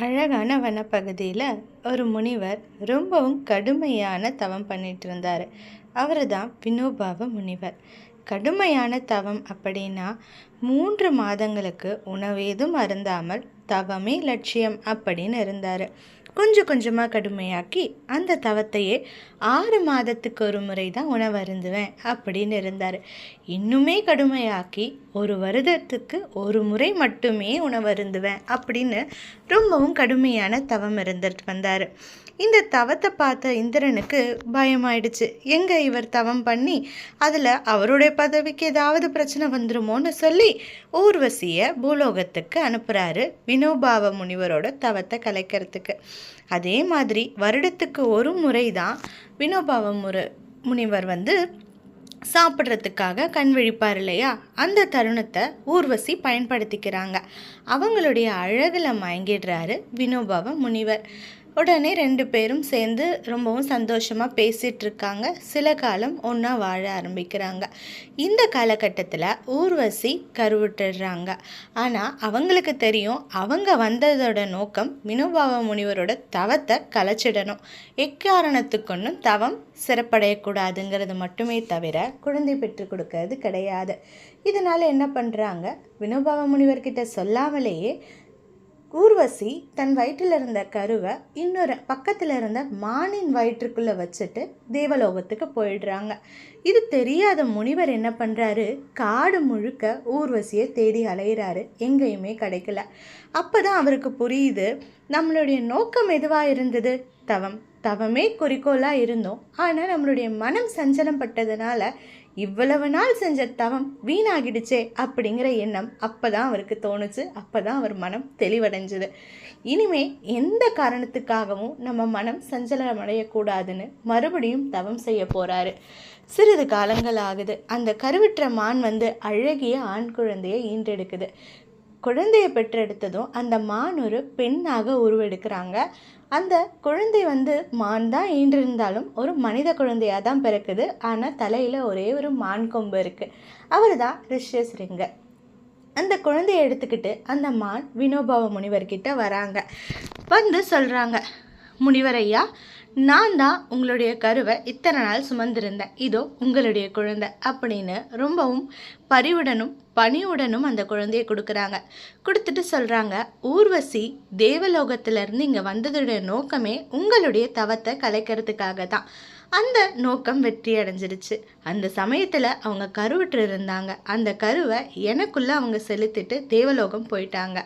அழகான வனப்பகுதியில் ஒரு முனிவர் ரொம்பவும் கடுமையான தவம் பண்ணிட்டு இருந்தார் அவர் தான் வினோபாவ முனிவர். கடுமையான தவம் அப்படின்னா மூன்று மாதங்களுக்கு உணவேதும் அருந்தாமல் தவமே லட்சியம் அப்படின்னு இருந்தார். கொஞ்சம் கொஞ்சமாக கடுமையாக்கி அந்த தவத்தையே ஆறு மாதத்துக்கு ஒரு முறை தான் உணவு அருந்துவேன் அப்படின்னு இருந்தார். இன்னுமே கடுமையாக்கி ஒரு வருடத்துக்கு ஒரு முறை மட்டுமே உணவு அருந்துவேன் அப்படின்னு ரொம்பவும் கடுமையான தவம் இருந்துட்டு வந்தார். இந்த தவத்தை பார்த்த இந்திரனுக்கு பயமாயிடுச்சு. எங்கே இவர் தவம் பண்ணி அதில் அவருடைய பதவிக்கு ஏதாவது பிரச்சனை வந்துருமோன்னு சொல்லி ஊர்வசியை பூலோகத்துக்கு அனுப்புகிறாரு வினோபாவ முனிவரோட தவத்தை கலைக்கிறதுக்கு. அதே மாதிரி வருடத்துக்கு ஒரு முறை தான் வினோபாவ முறை முனிவர் வந்து சாப்பிட்றதுக்காக கண் விழிப்பார் இல்லையா? அந்த தருணத்தை ஊர்வசி பயன்படுத்திக்கிறாங்க. அவங்களுடைய அழகில் மயங்கிடுறாரு வினோபாவ முனிவர். உடனே ரெண்டு பேரும் சேர்ந்து ரொம்பவும் சந்தோஷமாக பேசிகிட்டு இருக்காங்க சில காலம் ஒன்றா வாழ ஆரம்பிக்கிறாங்க. இந்த காலகட்டத்தில் ஊர்வசி கருவிட்டுடுறாங்க ஆனால் அவங்களுக்கு தெரியும் அவங்க வந்ததோட நோக்கம் வினோபாவ முனிவரோட தவத்தை கலைச்சிடணும். எக்காரணத்துக்கொன்னும் தவம் சிறப்படையக்கூடாதுங்கிறது மட்டுமே தவிர குழந்தை பெற்றுக் கொடுக்கறது கிடையாது. இதனால் என்ன பண்ணுறாங்க வினோபாவ முனிவர்கிட்ட சொல்லாமலேயே ஊர்வசி தன் வயிற்றில் இருந்த கருவை இன்னொரு பக்கத்தில் இருந்த மானின் வயிற்றுக்குள்ளே வச்சுட்டு தேவலோகத்துக்கு போயிடுறாங்க. இது தெரியாத முனிவர் என்ன பண்ணுறாரு காடு முழுக்க ஊர்வசியை தேடி அலையிறாரு. எங்கேயுமே கிடைக்கல. அப்போ தான் அவருக்கு புரியுது நம்மளுடைய நோக்கம் எதுவாக இருந்தது? தவம். தவமே குறிக்கோளாக இருந்தோம். ஆனால் நம்மளுடைய மனம் சஞ்சலம் பட்டதுனால இவ்வளவு நாள் செஞ்ச தவம் வீணாகிடுச்சே அப்படிங்கிற எண்ணம் அப்போ தான் அவருக்கு தோணுச்சு. அப்போ தான் அவர் மனம் தெளிவடைஞ்சுது. இனிமே எந்த காரணத்துக்காகவும் நம்ம மனம் சஞ்சலம் அடையக்கூடாதுன்னு மறுபடியும் தவம் செய்ய போகிறாரு சிறிது காலங்கள் ஆகுது. அந்த கருவிற்ற மான் வந்து அழகிய ஆண் குழந்தையை ஈன்றெடுக்குது. குழந்தையை பெற்றெடுத்ததும் அந்த மான் ஒரு பெண்ணாக உருவெடுக்கிறாங்க. அந்த குழந்தை வந்து மான் தான் ஈன்றிருந்தாலும் ஒரு மனித குழந்தையாக தான் பிறக்குது. ஆனால் தலையில் ஒரே ஒரு மான் கொம்பு இருக்குது அவர் தான் ரிஷ்யஸ்ரிங்கர் அந்த குழந்தையை எடுத்துக்கிட்டு அந்த மான் வினோபாவ முனிவர்கிட்ட வராங்க. வந்து சொல்கிறாங்க முனிவர் ஐயா நான் தான் உங்களுடைய கருவை இத்தனை நாள் சுமந்திருந்தேன். இதோ உங்களுடைய குழந்தை அப்படின்னு ரொம்பவும் பரிவுடனும் பணியுடனும் அந்த குழந்தைய கொடுக்குறாங்க. கொடுத்துட்டு சொல்கிறாங்க ஊர்வசி தேவலோகத்திலேருந்து இங்கே வந்ததுடைய நோக்கமே உங்களுடைய தவத்தை கலைக்கிறதுக்காக தான் அந்த நோக்கம் வெற்றி அடைஞ்சிருச்சு. அந்த சமயத்தில் அவங்க கருவிட்டு இருந்தாங்க அந்த கருவை எனக்குள்ளே அவங்க செலுத்திட்டு தேவலோகம் போயிட்டாங்க.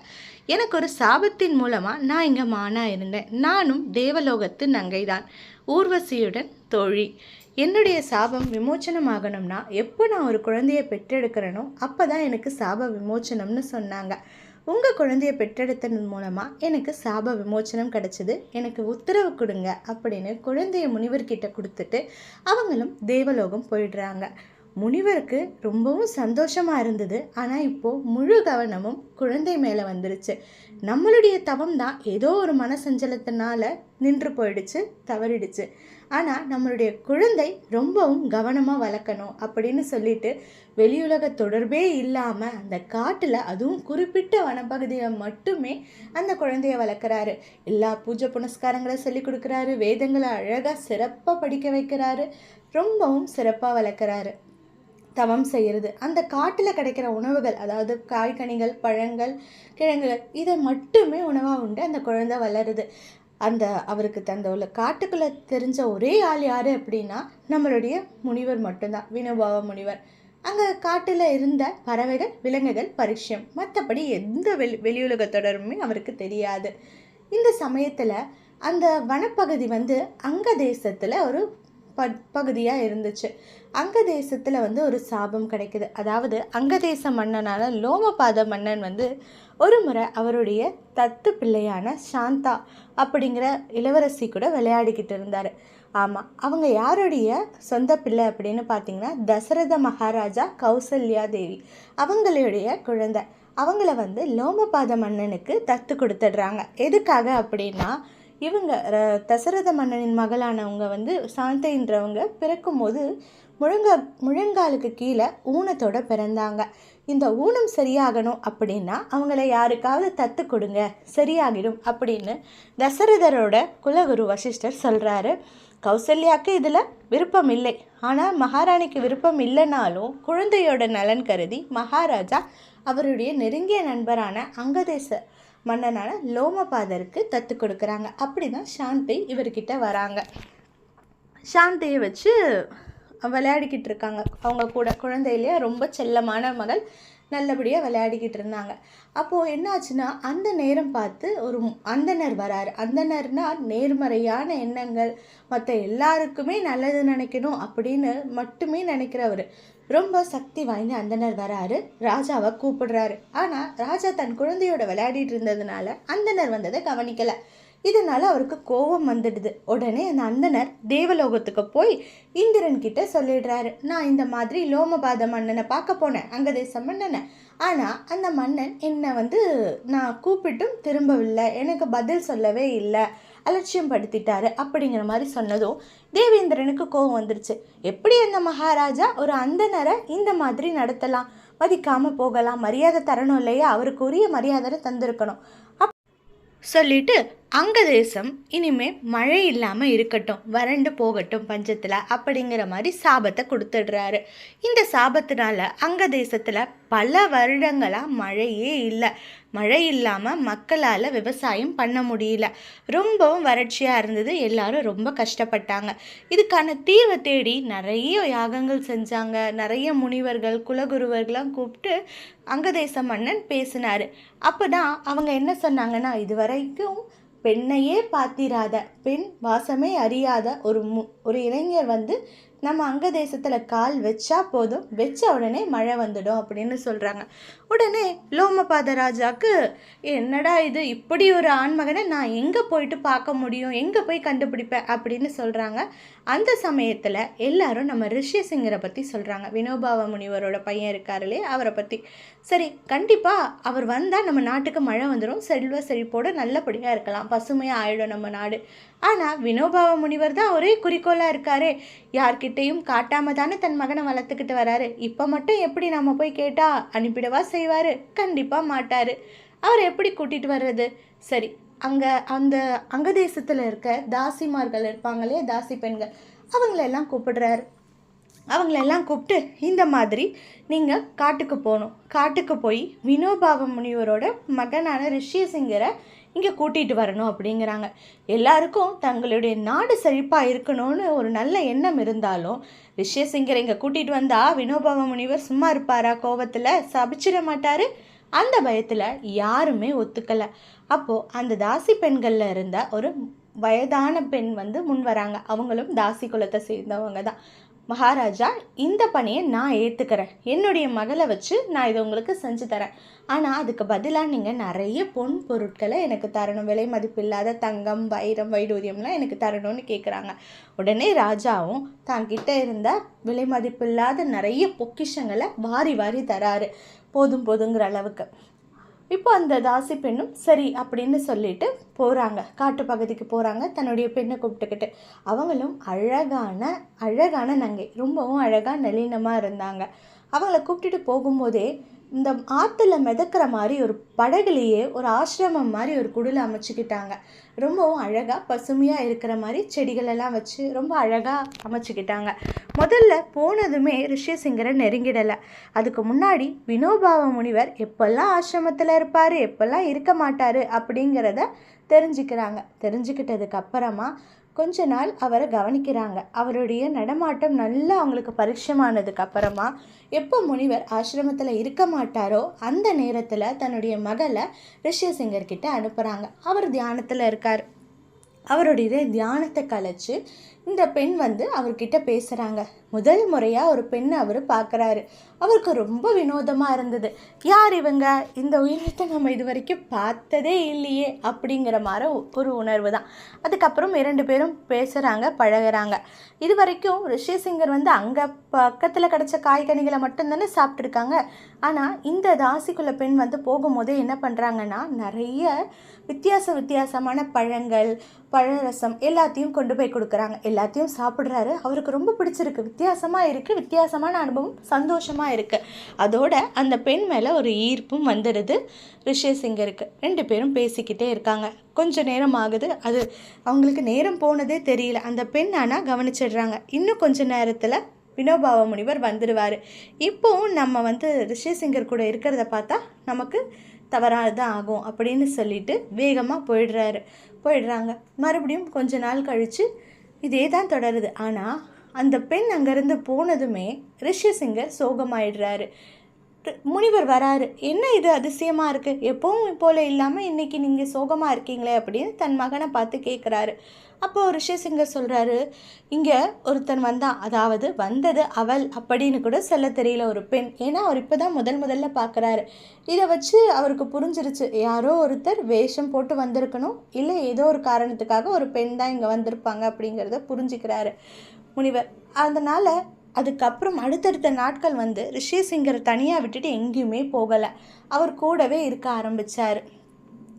எனக்கு ஒரு சாபத்தின் மூலமாக நான் இங்கே மானா இருந்தேன். நானும் தேவலோகத்து நங்கை தான் ஊர்வசியுடன் தோழி. என்னுடைய சாபம் விமோச்சனமாகணும்னா எப்போ நான் ஒரு குழந்தையை பெற்றெடுக்கிறேனோ அப்போ தான் எனக்கு சாப விமோச்சனம்னு சொன்னாங்க. உங்கள் குழந்தையை பெற்றெடுத்ததன் மூலமாக எனக்கு சாப விமோச்சனம் கிடச்சிது. எனக்கு உத்தரவு கொடுங்க அப்படின்னு குழந்தைய முனிவர்கிட்ட கொடுத்துட்டு அவங்களும் தேவலோகம் போயிடுறாங்க. முனிவருக்கு ரொம்பவும் சந்தோஷமாக இருந்தது. ஆனால் இப்போது முழு கவனமும் குழந்தை மேலே வந்துருச்சு. நம்மளுடைய தவம் தான் ஏதோ ஒரு மனசஞ்சலத்தினால நின்று போயிடுச்சு தவறிடுச்சு. ஆனால் நம்மளுடைய குழந்தை ரொம்பவும் கவனமாக வளர்க்கணும் அப்படின்னு சொல்லிட்டு வெளியுலக தொடர்பே இல்லாமல் அந்த காட்டில் அதுவும் குறிப்பிட்ட வனப்பகுதியை மட்டுமே அந்த குழந்தைய வளர்க்குறாரு. எல்லா பூஜை புனஸ்காரங்களை சொல்லி கொடுக்குறாரு வேதங்களை அழகாக சிறப்பாக படிக்க வைக்கிறாரு ரொம்பவும் சிறப்பாக வளர்க்குறாரு. தவம் செய்கிறது அந்த காட்டில் கிடைக்கிற உணவுகள் அதாவது காய்கனிகள் பழங்கள் கிழங்குகள் இதை மட்டுமே உணவாக உண்டு அந்த குழந்தை வளருது. அந்த அவருக்கு தந்த உள்ள காட்டுக்குள்ளே தெரிஞ்ச ஒரே ஆள் யார் அப்படின்னா நம்மளுடைய முனிவர் மட்டும்தான். வினோபாவ முனிவர். அங்கே காட்டில் இருந்த பறவைகள் விலங்குகள் பரிட்சயம் மற்றபடி எந்த வெளி வெளியுலக தொடருமே அவருக்கு தெரியாது. இந்த சமயத்தில் அந்த வனப்பகுதி வந்து அங்க தேசத்தில் ஒரு ப பகுதியாக இருந்துச்சு. அங்க தேசத்தில் வந்து ஒரு சாபம் கிடைக்குது. அதாவது அங்கதேச மன்னனான லோமபாத மன்னன் வந்து ஒரு முறை அவருடைய தத்து பிள்ளையான சாந்தா அப்படிங்கிற இளவரசி கூட விளையாடிக்கிட்டு இருந்தார். ஆமாம் அவங்க யாருடைய சொந்த பிள்ளை அப்படின்னு பார்த்தீங்கன்னா தசரத மகாராஜா கௌசல்யா தேவி. அவங்களுடைய குழந்தை. அவங்கள வந்து லோமபாத மன்னனுக்கு தத்து கொடுத்துடுறாங்க. எதுக்காக அப்படின்னா இவங்க தசரத மன்னனின் மகளானவங்க வந்து சாந்தைன்றவங்க பிறக்கும்போது முழங்கா முழங்காலுக்கு கீழே ஊனத்தோட பிறந்தாங்க. இந்த ஊனம் சரியாகணும் அப்படின்னா அவங்கள யாருக்காவது தத்து கொடுங்க சரியாகிடும் அப்படின்னு தசரதரோட குலகுரு வசிஷ்டர் சொல்கிறாரு கௌசல்யாவுக்கு இதில் விருப்பம் இல்லை. ஆனால் மகாராணிக்கு விருப்பம் இல்லைனாலும் குழந்தையோட நலன் கருதி மகாராஜா அவருடைய நெருங்கிய நண்பரான அங்கதேச மன்னனான லோமபாதருக்கு தத்து கொடுக்குறாங்க. அப்படி தான் சாந்தி இவர்கிட்ட வராங்க. சாந்தியை வச்சு விளையாடிக்கிட்டு இருக்காங்க அவங்க கூட குழந்தையிலேயே ரொம்ப செல்லமான மகள் நல்லபடியாக விளையாடிக்கிட்டு இருந்தாங்க அப்போது என்னாச்சுன்னா அந்த நேரம் பார்த்து ஒரு அந்தனர் வராரு. அந்தனர்னால் நேர்மறையான எண்ணங்கள் மற்ற எல்லாருக்குமே நல்லது நினைக்கணும் அப்படின்னு மட்டுமே நினைக்கிறவர். ரொம்ப சக்தி வாய்ந்த அந்தனர் வராரு. ராஜாவை கூப்பிடுறாரு. ஆனால் ராஜா தன் குழந்தையோட விளையாடிட்டு இருந்ததுனால அந்தனர் வந்ததை கவனிக்கலை. இதனால் அவருக்கு கோபம் வந்துடுது. உடனே அந்த அந்தனர் தேவலோகத்துக்கு போய் இந்திரன் கிட்ட சொல்லிடுறாரு. நான் இந்த மாதிரி லோமபாத மன்னனை பார்க்க போனேன். அங்கதேச மன்னனை. ஆனால் அந்த மன்னன் என்னை வந்து நான் கூப்பிட்டும் திரும்பவில்லை. எனக்கு பதில் சொல்லவே இல்லை. அலட்சியம் படுத்திட்டாரு அப்படிங்கிற மாதிரி சொன்னதும் தேவேந்திரனுக்கு கோபம் வந்துருச்சு. எப்படி அந்த மகாராஜா? ஒரு அந்தனரை இந்த மாதிரி நடத்தலாம். மதிக்காமல் போகலாம். மரியாதை தரணும் இல்லையா? அவருக்கு உரிய மரியாதை தந்திருக்கணும். சொல்லிட்டு அங்க தேசம் இனிமே மழை இல்லாமல் இருக்கட்டும் வறண்டு போகட்டும் பஞ்சத்தில் அப்படிங்கிற மாதிரி சாபத்தை கொடுத்துடுறாரு. இந்த சாபத்தினால அங்க தேசத்தில் பல வருடங்களாக மழையே இல்லை. மழை இல்லாமல் மக்களால் விவசாயம் பண்ண முடியல. ரொம்பவும் வறட்சியாக இருந்தது. எல்லாரும் ரொம்ப கஷ்டப்பட்டாங்க. இதுக்கான தீர்வை தேடி நிறைய யாகங்கள் செஞ்சாங்க. நிறைய முனிவர்கள் குலகுருவர்கள்லாம் கூப்பிட்டு அங்கதேச மன்னன் பேசினார். அப்போ தான் அவங்க என்ன சொன்னாங்கன்னா இது வரைக்கும் பெண்ணையே பார்த்திராத பெண் வாசமே அறியாத ஒரு மு ஒரு இளைஞர் வந்து நம்ம அங்க தேசத்தில் கால் வச்சா போதும். வச்ச உடனே மழை வந்துடும் அப்படின்னு சொல்கிறாங்க உடனே லோமபாத ராஜாவுக்கு என்னடா இது? இப்படி ஒரு ஆண்மகனை நான் எங்கே போயிட்டு பார்க்க முடியும்? எங்கே போய் கண்டுபிடிப்பேன்? அப்படின்னு சொல்கிறாங்க அந்த சமயத்தில் எல்லாரும் நம்ம ரிஷிசிங்கரை பற்றி சொல்கிறாங்க வினோபாவ முனிவரோட பையன் இருக்காருலே அவரை பற்றி சரி கண்டிப்பாக அவர் வந்தால் நம்ம நாட்டுக்கு மழை வந்துடும் செல்வ செழிப்போடு நல்லபடியாக இருக்கலாம். பசுமையாக ஆயிடும் நம்ம நாடு. ஆனால் வினோபாவ முனிவர் தான் ஒரே குறிக்கோளாக இருக்காரு. யார்கிட்டையும் காட்டாம தானே தன் மகனை வளர்த்துக்கிட்டு வராரு. இப்போ மட்டும் எப்படி நம்ம போய் கேட்டால் அனுப்பிடவா செய்வார்? கண்டிப்பாக மாட்டார். அவர் எப்படி கூட்டிகிட்டு வர்றது? சரி அங்கே அந்த அங்கதேசத்தில் இருக்க தாசிமார்கள் இருப்பாங்களே தாசி பெண்கள். அவங்களெல்லாம் கூப்பிடுறாரு. அவங்களெல்லாம் கூப்பிட்டு இந்த மாதிரி நீங்கள் காட்டுக்கு போகணும். காட்டுக்கு போய் வினோபாவ முனிவரோட மகனான ரிஷிசிங்கரை இங்கே கூட்டிகிட்டு வரணும் அப்படிங்கிறாங்க. எல்லாருக்கும் தங்களுடைய நாடு செழிப்பாக இருக்கணும்னு ஒரு நல்ல எண்ணம் இருந்தாலும் ரிஷியசிங்கரை இங்கே கூட்டிகிட்டு வந்தால் வினோபாவ முனிவர் சும்மா இருப்பாரா கோபத்தில் சபிச்சிட மாட்டார். அந்த பயத்தில் யாருமே ஒத்துக்கலை. அப்போது அந்த தாசி பெண்களில் இருந்த ஒரு வயதான பெண் வந்து முன் வராங்க. அவங்களும் தாசி குலத்தை சேர்ந்தவங்க தான் மகாராஜா இந்த பணியை நான் ஏற்றுக்கிறேன் என்னுடைய மகளை வச்சு நான் இதை உங்களுக்கு செஞ்சு தரேன். ஆனால் அதுக்கு பதிலாக நீங்கள் நிறைய பொன் பொருட்களை எனக்கு தரணும். விலை மதிப்பு இல்லாத தங்கம் வைரம் வைடூரியம்லாம் எனக்கு தரணும்னு கேட்குறாங்க உடனே ராஜாவும் தான்கிட்ட இருந்த விலை மதிப்பு இல்லாத நிறைய பொக்கிஷங்களை வாரி வாரி தராரு. போதும் போதுங்கிற அளவுக்கு. இப்போ அந்த தாசி பெண்ணும் சரி அப்படின்னு சொல்லிட்டு போகிறாங்க காட்டு பகுதிக்கு போகிறாங்க தன்னுடைய பெண்ணை கூப்பிட்டுக்கிட்டு. அவங்களும் அழகான அழகான நங்கை. ரொம்பவும் அழகாக நளினமாக இருந்தாங்க. அவங்கள கூப்பிட்டுட்டு போகும்போதே இந்த ஆற்றுல மிதக்கிற மாதிரி ஒரு படகுலையே ஒரு ஆசிரமம் மாதிரி ஒரு குடில் அமைச்சுக்கிட்டாங்க. ரொம்பவும் அழகாக பசுமையாக இருக்கிற மாதிரி செடிகளெல்லாம் வச்சு ரொம்ப அழகாக அமைச்சுக்கிட்டாங்க. முதல்ல போனதுமே ரிஷிசிங்கரை நெருங்கிடலை. அதுக்கு முன்னாடி வினோபாவ முனிவர் எப்பெல்லாம் ஆசிரமத்தில் இருப்பார் எப்பெல்லாம் இருக்க மாட்டார் அப்படிங்கிறத தெரிஞ்சுக்கிறாங்க. தெரிஞ்சுக்கிட்டதுக்கு அப்புறமா கொஞ்ச நாள் அவரை கவனிக்கிறாங்க. அவருடைய நடமாட்டம் நல்லா அவங்களுக்கு பரிச்சயமானதுக்கு அப்புறமா எப்போ முனிவர் ஆசிரமத்தில் இருக்க மாட்டாரோ அந்த நேரத்தில் தன்னுடைய மகளை ரிஷியசிங்கர்கிட்ட அனுப்புகிறாங்க அவர் தியானத்தில் இருக்கார். அவருடைய தியானத்தை கலைச்சு இந்த பெண் வந்து அவர்கிட்ட பேசுகிறாங்க முதல் முறையாக ஒரு பெண்ணை அவர் பார்க்குறாரு அவருக்கு ரொம்ப வினோதமாக இருந்தது. யார் இவங்க? இந்த உயிரினத்தை நம்ம இது வரைக்கும் பார்த்ததே இல்லையே அப்படிங்கிற மாதிரி ஒரு உணர்வு தான். அதுக்கப்புறம் இரண்டு பேரும் பேசுகிறாங்க பழகுறாங்க. இது வரைக்கும் ரிஷிசிங்கர் வந்து அங்கே பக்கத்தில் கிடச்ச காய்கனிகளை மட்டும்தானே சாப்பிட்ருக்காங்க ஆனால் இந்த தாசிக்குள்ள பெண் வந்து போகும்போதே என்ன பண்ணுறாங்கன்னா நிறைய வித்தியாச வித்தியாசமான பழங்கள் பழரசம் எல்லாத்தையும் கொண்டு போய் கொடுக்குறாங்க. எல்லா எல்லாத்தையும் சாப்பிட்றாரு. அவருக்கு ரொம்ப பிடிச்சிருக்கு. வித்தியாசமாக இருக்குது வித்தியாசமான அனுபவம். சந்தோஷமாக இருக்குது அதோட அந்த பெண் மேலே ஒரு ஈர்ப்பும் வந்துடுது. ரிஷேசிங்கருக்கு ரெண்டு பேரும் பேசிக்கிட்டே இருக்காங்க. கொஞ்சம் நேரம் ஆகுது. அது அவங்களுக்கு நேரம் போனதே தெரியல. அந்த பெண் ஆனால் கவனிச்சிடுறாங்க. இன்னும் கொஞ்ச நேரத்தில் வினோபாவ முனிவர் வந்துடுவார் இப்போவும் நம்ம வந்து ரிஷி சிங்கர் கூட இருக்கிறத பார்த்தா நமக்கு தவறாக தான் ஆகும் அப்படின்னு சொல்லிட்டு வேகமாக போயிடுறாரு. போயிடுறாங்க. மறுபடியும் கொஞ்ச நாள் கழித்து இதே தான் தொடருது. ஆனால் அந்த பெண் அங்கேருந்து போனதுமே ரிஷி சிங்கர் சோகமாயிடுறாரு. முனிவர் வராரு. என்ன இது அதிசயமாக இருக்குது எப்பவும் போல் இல்லாமல் இன்னைக்கு நீங்கள் சோகமாக இருக்கீங்களே? அப்படின்னு தன் மகனை பார்த்து கேட்குறாரு அப்போ ரிஷி சிங்கர் சொல்கிறாரு இங்கே ஒருத்தன் வந்தான். அதாவது வந்தது அவள் அப்படின்னு கூட சொல்ல தெரியல ஒரு பெண். ஏன்னா அவர் இப்போ தான் முதல் முதல்ல பார்க்குறாரு இதை வச்சு அவருக்கு புரிஞ்சிருச்சு. யாரோ ஒருத்தர் வேஷம் போட்டு வந்திருக்கணும். இல்லை ஏதோ ஒரு காரணத்துக்காக ஒரு பெண் தான் இங்கே வந்திருப்பாங்க அப்படிங்கிறத புரிஞ்சுக்கிறாரு முனிவர். அதனால் அதுக்கப்புறம் அடுத்தடுத்த நாட்கள் வந்து ரிஷி சிங்கரை தனியாக விட்டுட்டு எங்கேயுமே போகலை. அவர் கூடவே இருக்க ஆரம்பித்தார்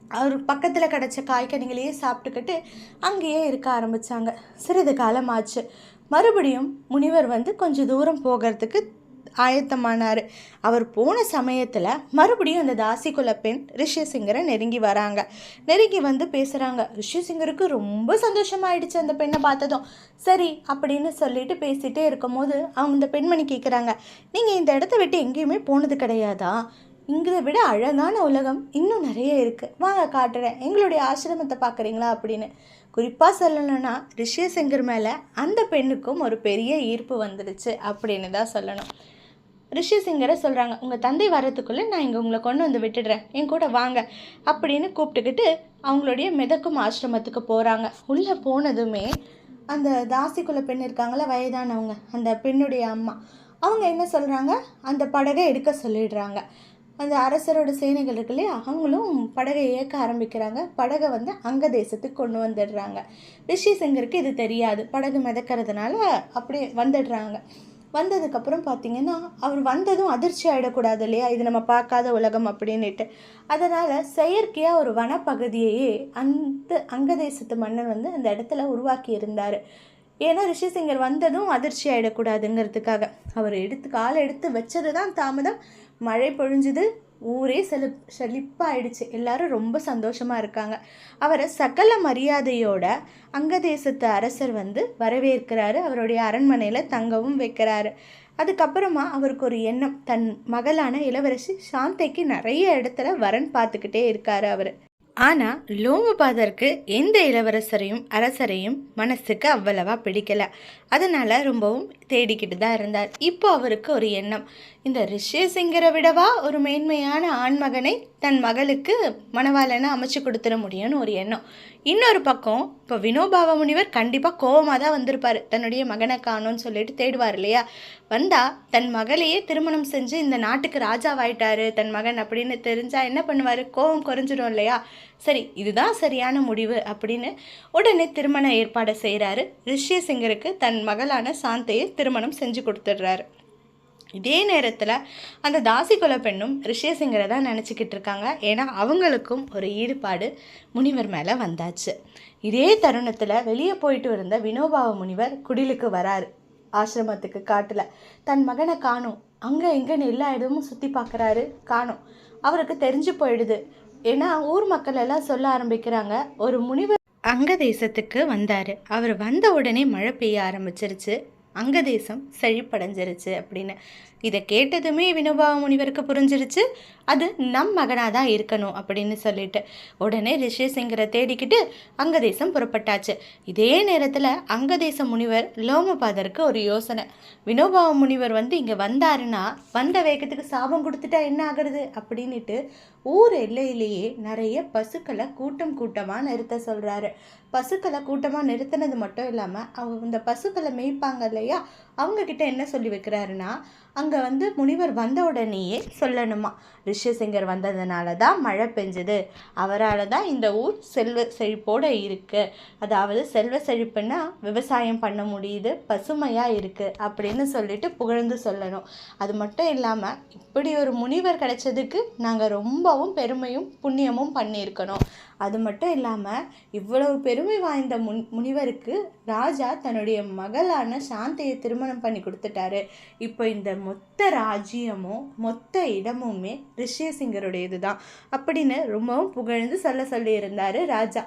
அவர் பக்கத்தில் கிடச்ச காய்கனிகளையே சாப்பிட்டுக்கிட்டு அங்கேயே இருக்க ஆரம்பித்தாங்க சிறிது காலம் ஆச்சு மறுபடியும் முனிவர் வந்து கொஞ்சம் தூரம் போகிறதுக்கு ஆயத்தமானார். அவர் போன சமயத்தில் மறுபடியும் அந்த தாசிக்குல பெண் ரிஷி சிங்கரை நெருங்கி வராங்க. நெருங்கி வந்து பேசுகிறாங்க ரிஷி சிங்கருக்கு ரொம்ப சந்தோஷமாயிடுச்சு அந்த பெண்ணை பார்த்ததும். சரி அப்படின்னு சொல்லிட்டு பேசிகிட்டே இருக்கும்போது அவங்க இந்த பெண்மணி கேட்குறாங்க நீங்கள் இந்த இடத்த விட்டு எங்கேயுமே போனது கிடையாதா? இங்கே விட அழகான உலகம் இன்னும் நிறைய இருக்குது வாங்க காட்டுறேன். எங்களுடைய ஆசிரமத்தை பார்க்குறீங்களா? அப்படின்னு. குறிப்பாக சொல்லணும்னா ரிஷி சிங்கர் மேலே அந்த பெண்ணுக்கும் ஒரு பெரிய ஈர்ப்பு வந்துடுச்சு அப்படின்னு தான் சொல்லணும். ரிஷி சிங்கரை சொல்கிறாங்க உங்கள் தந்தை வர்றதுக்குள்ளே நான் இங்கே உங்களை கொண்டு வந்து விட்டுடுறேன். என் கூட வாங்க. அப்படின்னு கூப்பிட்டுக்கிட்டு அவங்களுடைய மிதக்கும் ஆசிரமத்துக்கு போகிறாங்க உள்ளே போனதுமே அந்த தாசிக்குள்ள பெண் இருக்காங்களா வயதானவங்க அந்த பெண்ணுடைய அம்மா. அவங்க என்ன சொல்கிறாங்க அந்த படகை எடுக்க சொல்லிடுறாங்க. அந்த அரசரோட சேனைகள் இருக்கு இல்லையா அவங்களும் படகை இயக்க ஆரம்பிக்கிறாங்க. படகை வந்து அங்க தேசத்துக்கு கொண்டு வந்துடுறாங்க. ரிஷி சிங்கருக்கு இது தெரியாது. படகு மிதக்கிறதுனால அப்படியே வந்துடுறாங்க. வந்ததுக்கப்புறம் பார்த்தீங்கன்னா அவர் வந்ததும் அதிர்ச்சி ஆகிடக்கூடாது இல்லையா? இது நம்ம பார்க்காத உலகம் அப்படின்னுட்டு. அதனால் செயற்கையாக ஒரு வனப்பகுதியையே அந்த அங்கதேசத்து மன்னன் வந்து அந்த இடத்துல உருவாக்கி இருந்தார் ஏன்னா ரிஷிசிங்கர் வந்ததும் அதிர்ச்சி ஆகிடக்கூடாதுங்கிறதுக்காக அவர் எடுத்து காலை எடுத்து வச்சது தான் தாமதம். மழை பொழிஞ்சுது. ஊரே செலி செழிப்பாயிடுச்சு. எல்லாரும் ரொம்ப சந்தோஷமாக இருக்காங்க. அவரை சகல மரியாதையோட அங்கதேசத்து அரசர் வந்து வரவேற்கிறாரு. அவருடைய அரண்மனையில் தங்கவும் வைக்கிறாரு. அதுக்கப்புறமா அவருக்கு ஒரு எண்ணம். தன் மகளான இளவரசி சாந்தைக்கு நிறைய இடத்துல வரன் பார்த்துக்கிட்டே இருக்காரு அவர். ஆனால் லோமபாதருக்கு எந்த இளவரசரையும் அரசரையும் மனசுக்கு அவ்வளவா பிடிக்கல. அதனால் ரொம்பவும் தேடிக்கிட்டு தான் இருந்தார். இப்போ அவருக்கு ஒரு எண்ணம். இந்த ரிஷியசிங்கரை விடவா ஒரு மேன்மையான ஆண்மகனை தன் மகளுக்கு மணவாளனை அமைச்சு கொடுத்துட முடியும்னு ஒரு எண்ணம். இன்னொரு பக்கம் இப்போ வினோபாவ முனிவர் கண்டிப்பாக கோவமாக தான் வந்திருப்பார். தன்னுடைய மகனை காணோன்னு சொல்லிட்டு தேடுவார் இல்லையா? வந்தால் தன் மகளையே திருமணம் செஞ்சு இந்த நாட்டுக்கு ராஜாவாயிட்டாரு தன் மகன் அப்படின்னு தெரிஞ்சால் என்ன பண்ணுவார்? கோவம் குறைஞ்சிடும் இல்லையா? சரி இதுதான் சரியான முடிவு அப்படின்னு உடனே திருமண ஏற்பாடை செய்கிறாரு ரிஷி சிங்கருக்கு தன் மகளான சாந்தையை திருமணம் செஞ்சு கொடுத்துட்றாரு. இதே நேரத்தில் அந்த தாசி குல பெண்ணும் ரிஷியசிங்கரை தான் நினச்சிக்கிட்டு இருக்காங்க. ஏன்னா அவங்களுக்கும் ஒரு ஈடுபாடு முனிவர் மேலே வந்தாச்சு. இதே தருணத்தில் வெளியே போயிட்டு இருந்த வினோபாவ முனிவர் குடிலுக்கு வராரு. ஆசிரமத்துக்கு காட்டில். தன் மகனை காணும். அங்கே இங்கேன்னு எல்லா இடமும் சுற்றி பார்க்குறாரு காணும். அவருக்கு தெரிஞ்சு போயிடுது. ஏன்னா ஊர் மக்கள் எல்லாம் சொல்ல ஆரம்பிக்கிறாங்க ஒரு முனிவர் அங்க தேசத்துக்கு வந்தார். அவர் வந்த உடனே மழை பெய்ய ஆரம்பிச்சிருச்சு. அங்க தேசம் செழிப்படைஞ்சிருச்சு அப்படின்னு இதை கேட்டதுமே வினோபாவ முனிவருக்கு புரிஞ்சிருச்சு. அது நம் மகனாக தான் இருக்கணும் அப்படின்னு சொல்லிட்டு. உடனே ரிஷிசிங்கரை தேடிக்கிட்டு அங்கதேசம் புறப்பட்டாச்சு. இதே நேரத்தில் அங்கதேச முனிவர் லோமபாதருக்கு ஒரு யோசனை. வினோபாவ முனிவர் வந்து இங்கே வந்தாருன்னா வந்த வேகத்துக்கு சாபம் கொடுத்துட்டா என்ன ஆகுறது அப்படின்னுட்டு ஊர் எல்லையிலேயே நிறைய பசுக்களை கூட்டம் கூட்டமாக நிறுத்த சொல்கிறாரு பசுக்களை கூட்டமாக நிறுத்தினது மட்டும் இல்லாமல் அவங்க இந்த பசுக்களை மேய்ப்பாங்க இல்லையா? அவங்கக்கிட்ட என்ன சொல்லி வைக்கிறாருன்னா அங்கே வந்து முனிவர் வந்த உடனேயே சொல்லணுமா? ரிஷிசிங்கர் வந்ததுனால தான் மழை பெஞ்சுது. அவரால் தான் இந்த ஊர் செல்வ செழிப்போடு இருக்குது அதாவது செல்வ செழிப்புன்னா விவசாயம் பண்ண முடியுது பசுமையாக இருக்குது அப்படின்னு சொல்லிட்டு புகழ்ந்து சொல்லணும். அது மட்டும் இல்லாமல் இப்படி ஒரு முனிவர் கிடைச்சதுக்கு நாங்கள் ரொம்பவும் பெருமையும் புண்ணியமும் பண்ணியிருக்கணும். அது மட்டும் இல்லாமல் இவ்வளவு பெருமை வாய்ந்த முன் முனிவருக்கு ராஜா தன்னுடைய மகளான சாந்தியை திருமணம் பண்ணி கொடுத்துட்டாரு. இப்போ இந்த மொத்த ராஜ்யமும் மொத்த இடமுமே ரிஷியசிங்கருடையது தான் அப்படின்னு ரொம்பவும் புகழ்ந்து சொல்ல சொல்லியிருந்தார் ராஜா.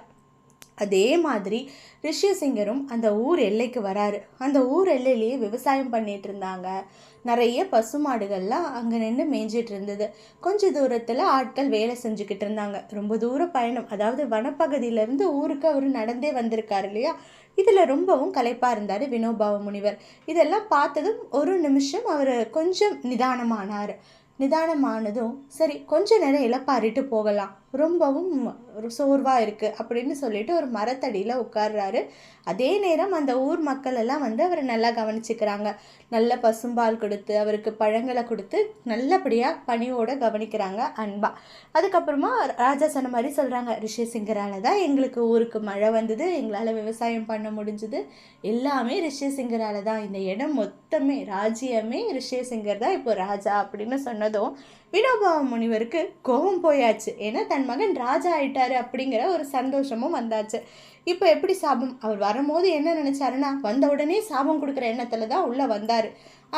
அதே மாதிரி ரிஷியசிங்கரும் அந்த ஊர் எல்லைக்கு வராரு. அந்த ஊர் எல்லையிலேயே விவசாயம் பண்ணிட்டு இருந்தாங்க. நிறைய பசுமாடுகள்லாம் அங்கே நின்று மேய்ஞ்சிட்டு இருந்தது. கொஞ்ச தூரத்தில் ஆட்கள் வேலை செஞ்சுக்கிட்டு இருந்தாங்க. ரொம்ப தூர பயணம். அதாவது வனப்பகுதியிலேருந்து ஊருக்கு அவர் நடந்தே வந்திருக்காரு இல்லையா? இதில் ரொம்பவும் களைப்பாக இருந்தார் வினோபாவ முனிவர். இதெல்லாம் பார்த்ததும் ஒரு நிமிஷம் அவர் கொஞ்சம் நிதானமானார். நிதானமானதும் சரி கொஞ்ச நேரம் இழப்பாரிட்டு போகலாம். ரொம்பவும் சோர்வாக இருக்குது அப்படின்னு சொல்லிட்டு ஒரு மரத்தடியில் உட்கார்றாரு. அதே நேரம் அந்த ஊர் மக்கள் எல்லாம் வந்து அவரை நல்லா கவனிச்சுக்கிறாங்க. நல்ல பசும்பால் கொடுத்து அவருக்கு பழங்களை கொடுத்து நல்லபடியாக பணியோடு கவனிக்கிறாங்க அன்பா. அதுக்கப்புறமா ராஜா சொன்ன மாதிரி சொல்கிறாங்க ரிஷிசிங்கரால தான் எங்களுக்கு ஊருக்கு மழை வந்தது எங்களால் விவசாயம் பண்ண முடிஞ்சுது. எல்லாமே ரிஷிசிங்கரால தான். இந்த இடம் மொத்தமே ராஜ்யமே ரிஷிசிங்கர் தான் இப்போ ராஜா. அப்படின்னு சொன்னதும் வினோபாவ முனிவருக்கு கோபம் போயாச்சு. ஏன்னா தன் மகன் ராஜா ஆயிட்டாரு அப்படிங்கிற ஒரு சந்தோஷமும் வந்தாச்சு. இப்போ எப்படி சாபம்? அவர் வரும்போது என்ன நினச்சாருன்னா வந்த உடனே சாபம் கொடுக்குற எண்ணத்தில் தான் உள்ளே வந்தார்.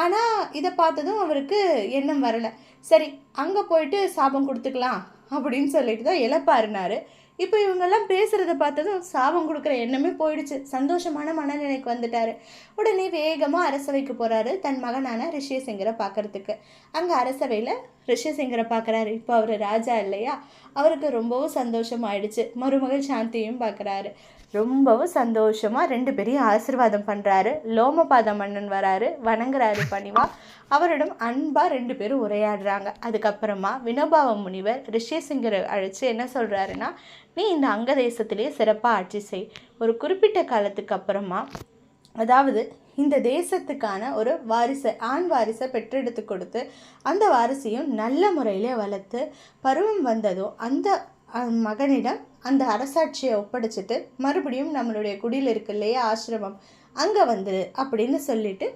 ஆனால் இதை பார்த்ததும் அவருக்கு எண்ணம் வரலை. சரி அங்கே போயிட்டு சாபம் கொடுத்துக்கலாம் அப்படின்னு சொல்லிட்டு தான் இழப்பாருனாரு இப்போ இவங்கெல்லாம் பேசுகிறத பார்த்ததும் சாபம் கொடுக்குற எண்ணமே போயிடுச்சு. சந்தோஷமான மனநிலைக்கு வந்துட்டார். உடனே வேகமாக அரசவைக்கு போகிறாரு தன் மகனான ரிஷியசிங்கரை பார்க்கறதுக்கு. அங்கே அரசவையில் ரிஷியசிங்கரை பார்க்குறாரு. இப்போ அவர் ராஜா இல்லையா? அவருக்கு ரொம்பவும் சந்தோஷம் ஆயிடுச்சு மருமகள் சாந்தியும் பார்க்குறாரு. ரொம்பவும் சந்தோஷமாக ரெண்டு பேரையும் ஆசிர்வாதம் பண்ணுறாரு லோமபாத மன்னன் வராரு. வணங்குறாரு பணிவா. அவரிடம் அன்பாக ரெண்டு பேரும் உரையாடுறாங்க. அதுக்கப்புறமா வினோபாவ முனிவர் ரிஷியசிங்கரை அழைச்சி என்ன சொல்கிறாருன்னா நீ இந்த அங்க தேசத்திலே சிறப்பாக ஆட்சி செய். ஒரு குறிப்பிட்ட காலத்துக்கு அப்புறமா அதாவது இந்த தேசத்துக்கான ஒரு வாரிசை ஆண் வாரிசை பெற்றெடுத்து கொடுத்து அந்த வாரிசையும் நல்ல முறையிலே வளர்த்து பருவம் வந்ததும் அந்த மகனிடம் அந்த அரசாட்சியை ஒப்படைச்சிட்டு மறுபடியும் நம்மளுடைய குடியில் இருக்கு இல்லையா ஆசிரமம் அங்கே வந்துரு அப்படின்னு சொல்லிட்டு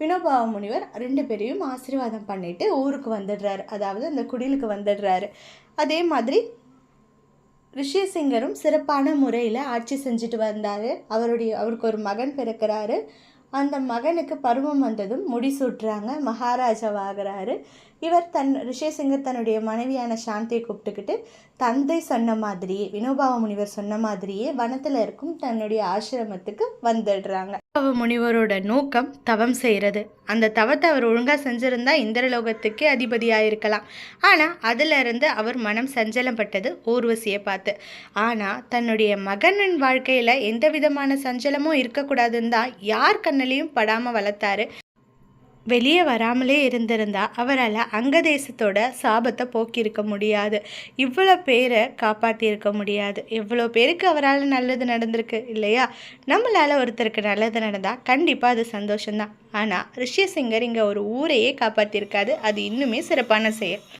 வினோபாவ முனிவர் ரெண்டு பேரையும் ஆசீர்வாதம் பண்ணிட்டு ஊருக்கு வந்துடுறாரு. அதாவது அந்த குடிலுக்கு வந்துடுறாரு. அதே மாதிரி ரிஷிசிங்கரும் சிறப்பான முறையில் ஆட்சி செஞ்சுட்டு வந்தார். அவருடைய அவருக்கு ஒரு மகன் பிறக்கிறாரு. அந்த மகனுக்கு பருவம் வந்ததும் முடிசூட்டுறாங்க மகாராஜாவாகிறாரு. இவர் தன் ரிஷிசிங்கர் தன்னுடைய மனைவியான சாந்தியை கூப்பிட்டுக்கிட்டு தந்தை சொன்ன மாதிரியே வினோபாவ முனிவர் சொன்ன மாதிரியே வனத்தில் இருக்கும் தன்னுடைய ஆசிரமத்துக்கு வந்துடுறாங்க. வினோபாவ முனிவரோட நோக்கம் தவம் செய்கிறது அந்த தவத்தை அவர் ஒழுங்காக செஞ்சுருந்தா இந்திரலோகத்துக்கே அதிபதியாக இருக்கலாம். ஆனால் அதிலிருந்து அவர் மனம் சஞ்சலப்பட்டது ஊர்வசியை பார்த்து. ஆனால் தன்னுடைய மகனின் வாழ்க்கையில் எந்த விதமான சஞ்சலமும் இருக்கக்கூடாதுன்னு தான் யார் கண்ணிலையும் படாமல் வளர்த்தாரு. வெளியே வராமலே இருந்திருந்தா அவரால் அங்க தேசத்தோட சாபத்தை போக்கியிருக்க முடியாது. இவ்வளோ பேரை காப்பாற்றியிருக்க முடியாது. எவ்வளோ பேருக்கு அவரால் நல்லது நடந்திருக்கு இல்லையா? நம்மளால் ஒருத்தருக்கு நல்லது நடந்தால் கண்டிப்பாக அது சந்தோஷம்தான். ஆனால் ரிஷியசிங்கர் இங்கே ஒரு ஊரையே காப்பாற்றியிருக்காது அது இன்னுமே சிறப்பான செயல்.